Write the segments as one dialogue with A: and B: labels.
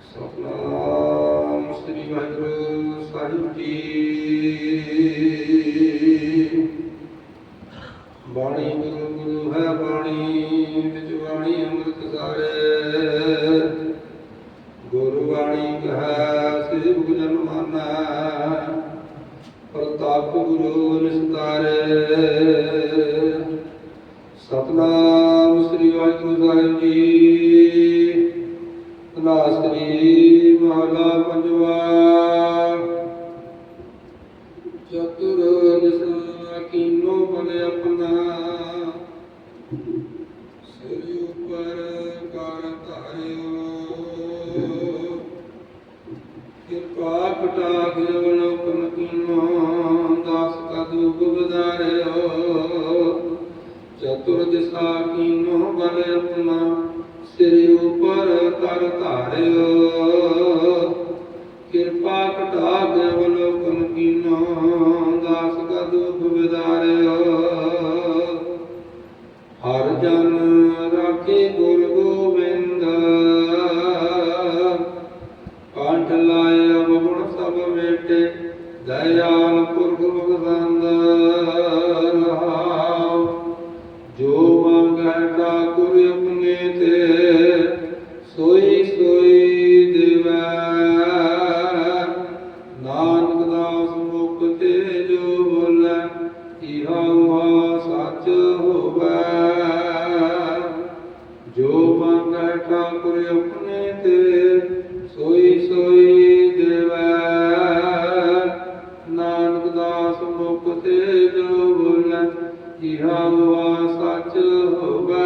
A: ਸਤਨਾਮ ਸ੍ਰੀ ਵਾਹਿਗੁਰੂ ਸਾਹਿਬ ਜੀ ਗੁਰੂ ਬਾਣੀ ਕਹੈ, ਸ੍ਰੀ ਗੁਰੂ ਪ੍ਰਤਾਪ ਗੁਰੂ ਨਿਸਤਾਰੇ। ਸਤਨਾਮ ਸ੍ਰੀ ਵਾਹਿਗੁਰੂ ਸਾਹਿਬ ਜੀ। ਤਨਾਸਰੀ ਮਹਲਾ ਪੰਜਵਾ। ਦਾਸ ਬਦਾਰਿਓ ਚਤੁਰ ਦਿਸਾ ਬਲ ਆਪਣਾ ਸਿਰ ਉਪਰ ਕਰ ਧਾਰਿਓ। ਕਿਰਪਾ ਕਟਾਖ ਅਵਲੋਕਨ ਕੀਨੋ, ਦਾਸ ਕਾ ਦੁਖ ਵਿਦਾਰਿਓ ਹਰ ਜਨ ਰਾਖੇ ਗੁਰ ਗੋਬਿੰਦ। ਕੰਠ ਲਾਏ ਦਇਆਲ ਪੁਰਖ ਭਗਵੰਦ ਰਹਾਉ। ਜੋ ਮੰਗੈ ਠਾਕੁਰ ਆਪਣੇ ਤੇ, ਸੋਈ ਸੋਈ ਦੇਵੈ। ਨਾਨਕ ਦਾਸ ਮੁਖ ਤੇ ਜੋ ਬੋਲੇ, ਇਹਾ ਉਹਾ ਸੱਚ ਹੋਵੇ। ਜੋ ਮੰਗੈ ਠਾਕੁਰ ਆਪਣੇ ਤੇ ਦਾਸ ਜੋ ਬੋਲੇ ਇਹਾ ਉਹਾ ਸੱਚ ਹੋਵੇ।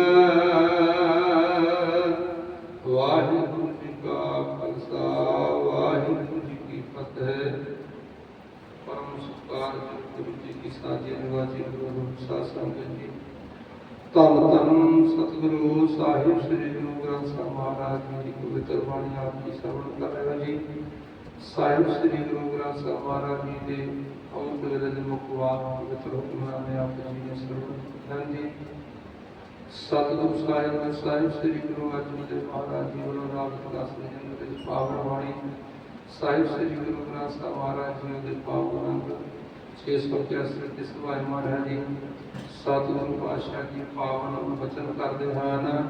A: ਵਾਹਿਗੁਰੂ ਜੀ ਕਾ ਖਾਲਸਾ, ਵਾਹਿਗੁਰੂ ਜੀ ਕੀ ਫਤਿਹ। ਪਰਮ ਸਤਿਕਾਰ ਗੁਰੂ ਜੀ ਕੀ ਸਾਜੀ ਨਿਵਾਜੀ ਗੁਰੂ ਗ੍ਰੰਥ ਸੰਗਤ ਜੀ। ਧੰਨ ਧੰਨ ਸਤਿਗੁਰੂ ਸਾਹਿਬ, ਸ੍ਰੀ ਗੁਰੂ ਗ੍ਰੰਥ ਸਾਹਿਬ ਮਹਾਰਾਜ ਜੀ ਦੀ ਪਵਿੱਤਰ ਬਾਣੀ ਆਪ ਜੀ ਸਰਵਣ ਕਰ ਰਹੇ ਜੀ। ਸਾਹਿਬ ਸ੍ਰੀ ਗੁਰੂ ਗ੍ਰੰਥ ਸਾਹਿਬ ਮਹਾਰਾਜ ਜੀ ਦੇ ਅਮੁਕ ਵੇਲੇ ਦੇ ਮੁੱਖ ਵਾਕ ਪਵਿੱਤਰ ਹੁਕਮਨਾਮੇ ਆਪ ਜੀ ਨੇ ਸਰਵਣ ਜੀ, ਸਤਿਗੁਰੂ ਸਾਹਿਬ ਨੇ ਸਾਹਿਬ ਸ੍ਰੀ ਗੁਰੂ ਅਰਜਨ ਦੇਵ ਮਹਾਰਾਜ ਜੀ ਵੱਲੋਂ ਰਾਗ ਕਲਾਸ ਦੇ ਜਨਮ ਵਿੱਚ ਪਾਵਨ ਬਾਣੀ ਸਾਹਿਬ ਸ੍ਰੀ ਗੁਰੂ ਗ੍ਰੰਥ ਸਾਹਿਬ ਮਹਾਰਾਜ ਜੀ ਦੇ ਪਾਵਨ ਅੰਗ 681 ਦੇ ਸਵਾਈ ਮਹਾਰਾਜ ਜੀ, ਸਤਿਗੁਰੂ ਪਾਤਸ਼ਾਹ ਜੀ ਪਾਵਨ ਬਚਨ ਕਰਦੇ ਹਨ।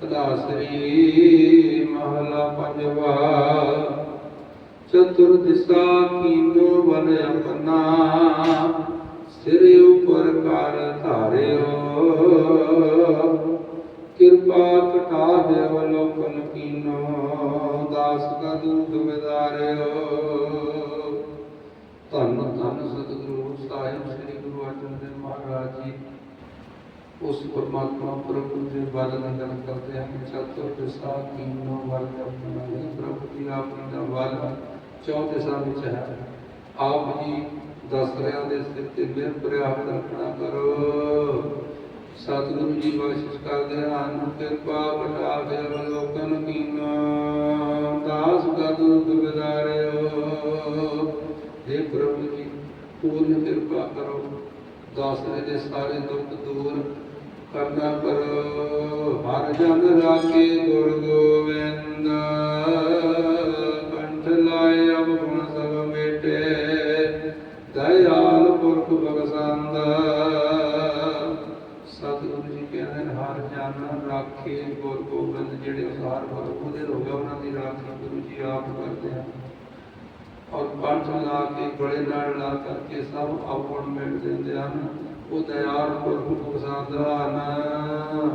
A: ਤਦਾਸਰੀ ਮਹਲਾ ਪੰਜਵਾ ਚਤੁਰ ਦਿਸਾ ਕੀਨੋ ਬਲ ਆਪਣਾ ਸਿਰ ਉਪਰ ਕਰ ਧਾਰਿਓ ਕਿਰਪਾ ਕਟਾਹ ਅਵਲੋਕਨ ਕੀਨੋ ਦਾਸ ਕਾ ਦੁਖ ਵਿਦਾਰਿਓ ਧੰਨ ਧੰਨ ਸਤਿਗੁਰੂ ਸਾਹਿਬ ਸ੍ਰੀ ਗੁਰੂ ਅਰਜਨ ਦੇਵ ਮਹਾਰਾਜ ਜੀ ਉਸ ਪਰਮਾਤਮਾ ਪ੍ਰਭੂ ਦੇ ਬਲ ਨੰਦਨ ਕਰਦੇ ਹਨ ਚਤੁਰ ਦਿਸ਼ਾ ਕੀਨੋ ਵਲ ਆਪਣਾ ਪ੍ਰਭੂ ਜੀ ਆਪਣੀ ਦਾ ਬਲ ਚੌ ਦਿਸ਼ਾ ਵਿੱਚ ਹੈ। ਆਪ ਜੀ ਦਸਰਿਆਂ ਦੇ ਸਿਰ ਤੇ ਮਿਹਰ ਪ੍ਰਿਆਪਤ ਰੱਖਣਾ ਕਰੋ। ਸਤਿਗੁਰੂ ਜੀ ਬਖਸ਼ਿਸ਼ ਕਰਦੇ ਹਨ ਕਿਰਪਾ ਬਟਾ ਕੇ ਅਵਲੋਕਨ ਕੀਨਾ। ਦਾਸ ਕਾ ਦੁਖ ਵਿਦਾਰਿਓ। हे ਪ੍ਰਭੂ ਜੀ, ਪੂਰਨ ਕਿਰਪਾ ਕਰੋ। ਦਾਸਰੇ ਦੇ ਸਾਰੇ ਦੁੱਖ ਦੂਰ ਕਰਨਾ ਕਰੋ। ਹਰ ਜਨ ਰਾਖੇ ਗੁਰ ਗੋਬਿੰਦ। ਦਇਆਲ ਪੁਰਖ ਬਖਸ਼ੰਦ। ਸਤਿਗੁਰੂ ਜੀ ਕਹਿੰਦੇ ਨੇ, ਹਰ ਜਨ ਰਾਖੇ ਗੁਰ ਗੋਬਿੰਦ, ਜਿਹੜੇ ਉਸਾਰ ਗੁਰੂ ਉਹਦੇ ਰੋਗਾ ਉਹਨਾਂ ਦੀ ਰਾਖੀ ਗੁਰੂ ਜੀ ਆਪ ਕਰਦੇ ਹਨ ਔਰ ਕੰਠ ਲਾ ਕੇ, ਬੜੇ ਨਾਲ ਲਾ ਕਰਕੇ ਸਭ ਆਪਣ ਮਿਲ ਦਿੰਦੇ ਹਨ। ਉਹ ਦਇਆਲ ਪੁਰਖ ਬਖਸ਼ੰਦ ਹਨ।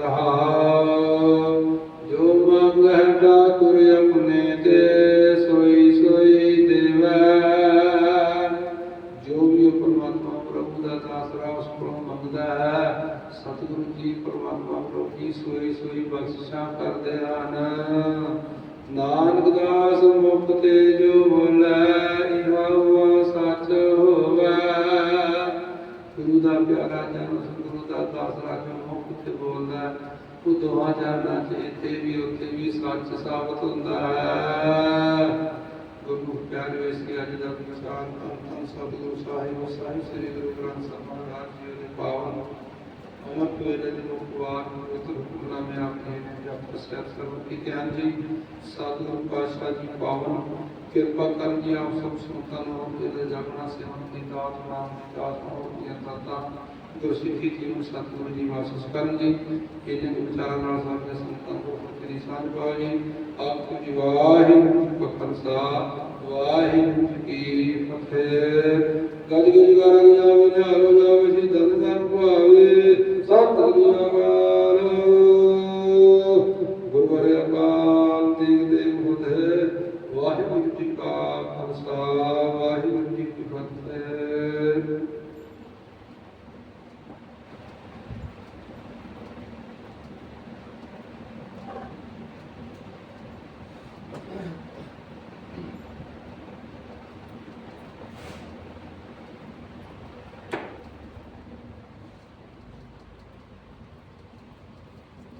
A: ਰਹਾਉ ਜੋ ਮੰਗੈ ਠਾਕੁਰ ਆਪਣੇ ਸੋਈ ਸੋਈ ਬਖਸ਼ਿਸ਼ਾਂ ਕਰਦੇ ਹਨ। ਨਾਨਕ ਦਾਸ ਮੁਖ ਤੇ ਜੋ ਬੋਲੇ ਇਹਾ ਹੁਆ ਸੱਚ ਹੋਵੇ। ਗੁਰੂ ਦਾ ਪਿਆਰਾ ਜਨ ਗੁਰੂ ਦਾ ਦਾਸ ਰਾਜਨ ਮੁਖ ਤੇ ਬੋਲਦਾ ਹੈ, ਉਹ ਦੋਹਾਂ ਚਰਨਾਂ 'ਚ ਇੱਥੇ ਵੀ ਉੱਥੇ ਵੀ ਸੱਚ ਸਾਬਤ ਹੁੰਦਾ ਹੈ। ਗੁਰੂ ਪਿਆਰੇ ਇਸ ਅੱਜ ਦਾ ਵਿਚਾਰ ਧੰਨ ਧੰਨ ਸਤਿਗੁਰੂ ਸਾਹਿਬ ਸਾਹਿਬ ਸ੍ਰੀ ਗੁਰੂ ਗ੍ਰੰਥ ਸਾਹਿਬ ਮਹਾਰਾਜ ਜੀ ਦੇ ਪਾਵਨ ਅਮਰ ਪੂਰੇ ਦੇ ਮੁਖਵਾਰ ਪਵਿੱਤਰ ਹੁਕਮਨਾਮੇ ਆਪਣੇ ਜਪ ਸਹਿਤ ਸਰਵ ਕੀ ਗਿਆਨ ਜੀ ਸਤਿਗੁਰੂ ਪਾਤਸ਼ਾਹ ਜੀ, ਪਾਵਨ ਕਿਰਪਾ ਕਰਨ ਜੀ, ਆਪ ਸਭ ਸੰਤਾਂ ਨੂੰ ਆਪਣੇ ਜਪਨਾ ਸੇਵਨ ਦੀ ਦਾਤ ਨਾਮ ਦੀ ਦਾਤ ਹੋ ਦੀਆਂ ਦਾਤਾ ਗੁਰਸਿੱਖੀ ਜੀ ਨੂੰ ਸਤਿਗੁਰੂ ਜੀ ਵਾਸਸ ਕਰਨ ਜੀ। ਇਹਨਾਂ ਦੇ ਵਿਚਾਰਾਂ ਨਾਲ ਸਾਡੇ ਸੰਤਾਂ ਨੂੰ ਫਤਿਹ ਸਾਂਝ ਪਾਓ ਜੀ। ਆਪ ਜੀ, ਵਾਹਿਗੁਰੂ ਜੀ ਵਾਹਿਗੁਰੂ ਕੀ ਫਤਿਹ। ਗੱਜ ਗੱਜ ਗਾਰਾਂ ਜਾਵੇ ਨਿਹਾਰੋ ਜਾਵੇ ਸੀ ਦਨ ਭਾਵੇ। ਸਤਿ